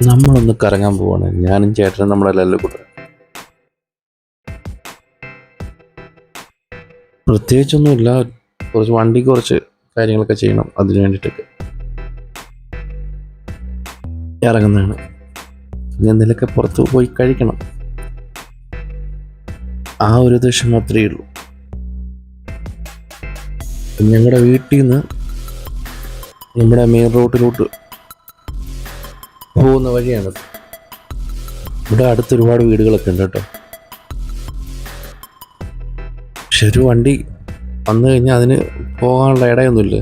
നമ്മളൊന്ന് കറങ്ങാൻ പോവാണ്. ഞാനും ചേട്ടനും നമ്മുടെ കൂടെ. പ്രത്യേകിച്ചൊന്നുമില്ല കുറച്ച് വണ്ടി കുറച്ച് കാര്യങ്ങളൊക്കെ ചെയ്യണം അതിന് വേണ്ടിയിട്ടൊക്കെ. ഇറങ്ങുന്നതാണ്. ഇനി എന്തെങ്കിലുമൊക്കെ പുറത്ത് പോയി കഴിക്കണം. ആ ഒരു ദിവസം മാത്രമേ ഉള്ളൂ. ഞങ്ങളുടെ വീട്ടിൽ നിന്ന് നമ്മുടെ മെയിൻ റോഡിലോട്ട് പോകുന്ന വഴിയാണത് ഇവിടെ അടുത്ത് ഒരുപാട് വീടുകളൊക്കെ ഉണ്ട് കേട്ടോ. പക്ഷെ ഒരു വണ്ടി വന്നു കഴിഞ്ഞാൽ അതിന് പോകാനുള്ള ഇടയൊന്നുമില്ല.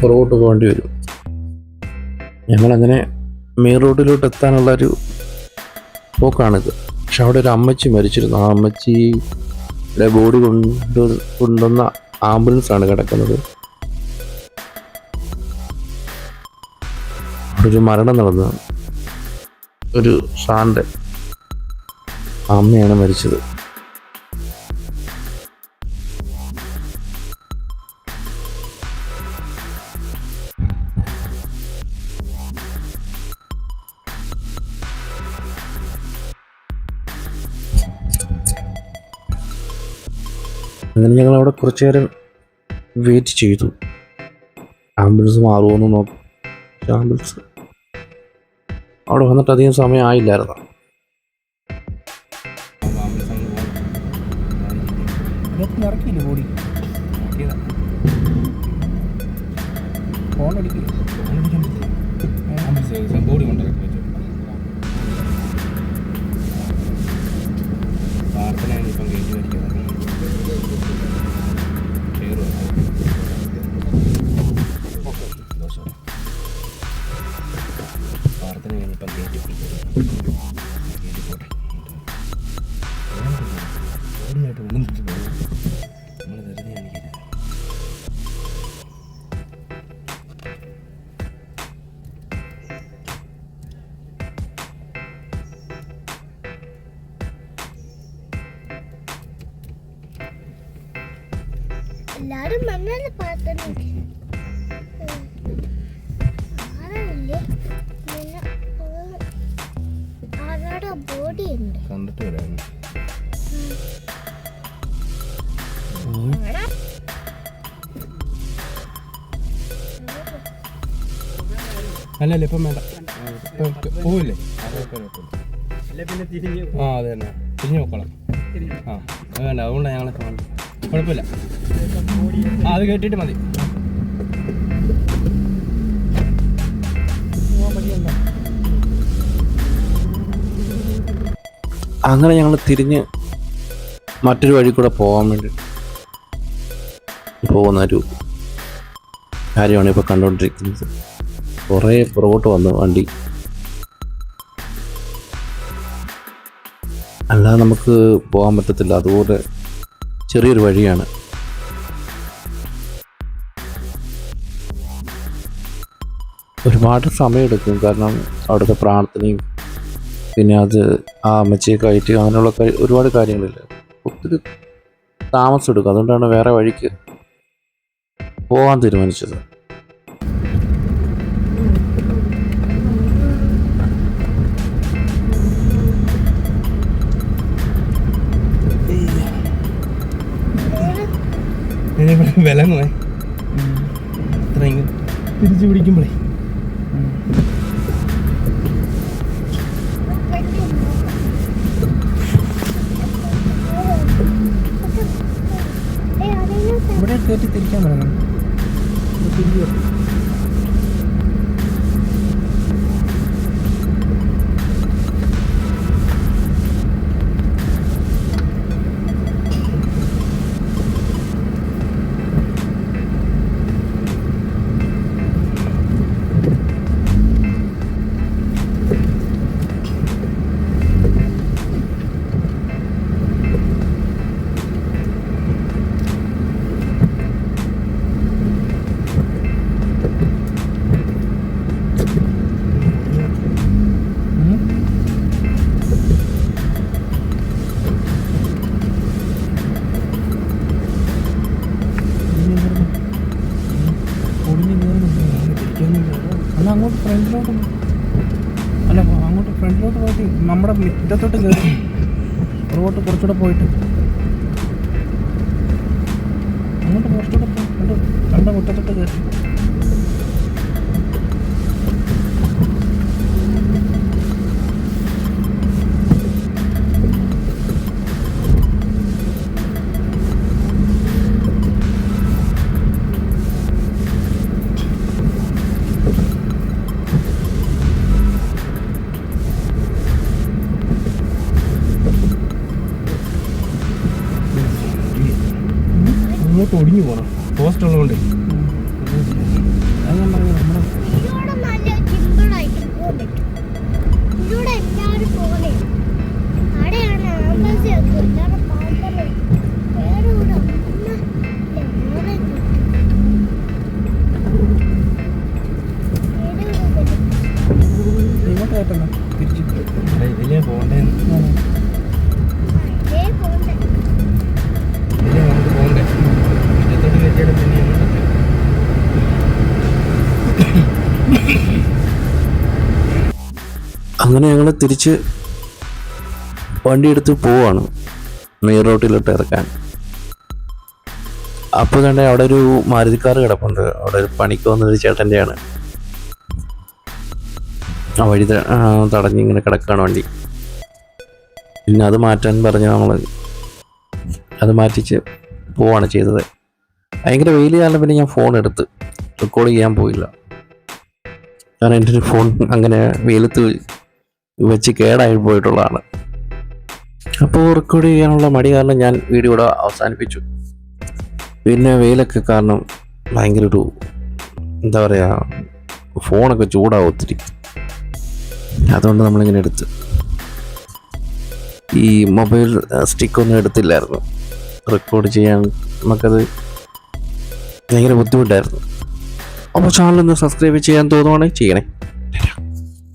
പുറകോട്ട് പോകേണ്ടി വരും. ഞങ്ങളങ്ങനെ മെയിൻ റോഡിലോട്ട് എത്താനുള്ള ഒരു പോക്കാണിത്. പക്ഷെ അവിടെ ഒരു അമ്മച്ചി മരിച്ചിരുന്നു. ആ അമ്മച്ചിയുടെ ബോഡി കൊണ്ട് കൊണ്ടുവന്ന ആംബുലൻസ് ആണ് കിടക്കുന്നത്. ഒരു മരണം നടന്നു ഒരു സാറിന്റെ അമ്മയാണ് മരിച്ചത്. അങ്ങനെ ഞങ്ങൾ അവിടെ കുറച്ചു നേരം വെയിറ്റ് ചെയ്തു. ആംബുലൻസ് മാറുമോയെന്ന് നോക്കും. ആംബുലൻസ് അവിടെ വന്നിട്ട് അധികം സമയം ആയില്ലായിരുന്നു ഇറക്കിയില്ലേ ബോഡി ഫോൺ അടിക്കില്ല? ബോഡി കൊണ്ടിറക്കി വിളിച്ചിട്ട് പോകും നമ്മൾ വെറുതെ എല്ലാരും മണ്ണല്ല പാത്രം കണ്ടിട്ട് വരായിരുന്നു അല്ലല്ല ഇപ്പം വേണ്ട. പോവില്ലേ? ആ അതെ തന്നെ. തിരിഞ്ഞു നോക്കണം ആ അത് വേണ്ട അതുകൊണ്ടാണ് ഞങ്ങളെ കുഴപ്പമില്ല. ആ അത് കേട്ടിട്ട് മതി. അങ്ങനെ ഞങ്ങൾ തിരിഞ്ഞ് മറ്റൊരു വഴി കൂടെ പോകാൻ വേണ്ടി പോകുന്ന ഒരു കാര്യമാണ് ഇപ്പോൾ കണ്ടുകൊണ്ടിരിക്കുന്നത് കുറേ പുറകോട്ട് വന്നു വണ്ടി. അല്ലാതെ നമുക്ക് പോകാൻ പറ്റത്തില്ല. അതുപോലെ ചെറിയൊരു വഴിയാണ്. ഒരുപാട് സമയമെടുക്കും. കാരണം അവിടുത്തെ പ്രാർത്ഥനയും പിന്നെ അത് ആ അമ്മച്ചിയെ കയറ്റുക അങ്ങനെയുള്ള ഒരുപാട് കാര്യങ്ങളില്ല. ഒത്തിരി താമസം എടുക്കും അതുകൊണ്ടാണ് വേറെ വഴിക്ക് പോകാൻ തീരുമാനിച്ചത്. വിലങ്ങുവേ. ഇത്രയെങ്കിലും തിരിച്ചു പിടിക്കുമ്പോഴേ. കയറ്റി തിരിക്കാൻ പറയണം ഫ്രണ്ടിലോട്ട്. അല്ല അങ്ങോട്ട് ഫ്രണ്ടിലോട്ട് പോയിട്ട് നമ്മുടെ മിറ്റത്തോട്ട് കയറി പുറകോട്ട് കുറച്ചുകൂടെ പോയിട്ട്. അങ്ങോട്ട് കുറച്ചുകൂടെ പോയി രണ്ട് രണ്ട് മുറ്റത്തോട്ട് കയറി അങ്ങോട്ട് ഒടിഞ്ഞു പോകണം. പോസ്റ്റ് ഉള്ളതുകൊണ്ട് അത് ഞാൻ അങ്ങനെ ഞങ്ങൾ തിരിച്ച് വണ്ടിയെടുത്ത് പോവാണ്. മെയിൻ റോട്ടിലോട്ട് ഇറക്കാൻ. അപ്പോൾ തന്നെ അവിടെ ഒരു മാരുതിക്കാർ കിടപ്പുണ്ട്. അവിടെ ഒരു പണിക്ക് വന്നൊരു ചേട്ടന്റെയാണ്. ആ വഴി തടഞ്ഞിങ്ങനെ കിടക്കുകയാണ് വണ്ടി. പിന്നെ അത് മാറ്റാൻ പറഞ്ഞ് നമ്മൾ അത് മാറ്റിച്ച് പോവാണ് ചെയ്തത്. ഭയങ്കര വെയിൽ കാരണം പിന്നെ ഞാൻ ഫോൺ എടുത്ത് റെക്കോർഡ് ചെയ്യാൻ പോയില്ല. കാരണം എന്റെ ഒരു ഫോൺ അങ്ങനെ വെയിലത്ത് വെച്ച് കേടായി പോയിട്ടുള്ളതാണ്. അപ്പോൾ റെക്കോർഡ് ചെയ്യാനുള്ള മടി കാരണം ഞാൻ വീഡിയോ ഇവിടെ അവസാനിപ്പിച്ചു. പിന്നെ വെയിലൊക്കെ കാരണം ഭയങ്കര ഒരു എന്താ പറയുക ഫോണൊക്കെ ചൂടാവും ഒത്തിരി. അതുകൊണ്ട് നമ്മളിങ്ങനെ എടുത്ത്. ഈ മൊബൈൽ സ്റ്റിക്കൊന്നും എടുത്തില്ലായിരുന്നു. റെക്കോർഡ് ചെയ്യാൻ നമുക്കത് ഭയങ്കര ബുദ്ധിമുട്ടായിരുന്നു. അപ്പോൾ ചാനലൊന്ന് സബ്സ്ക്രൈബ് ചെയ്യാൻ തോന്നുവാണെങ്കിൽ ചെയ്യണേ.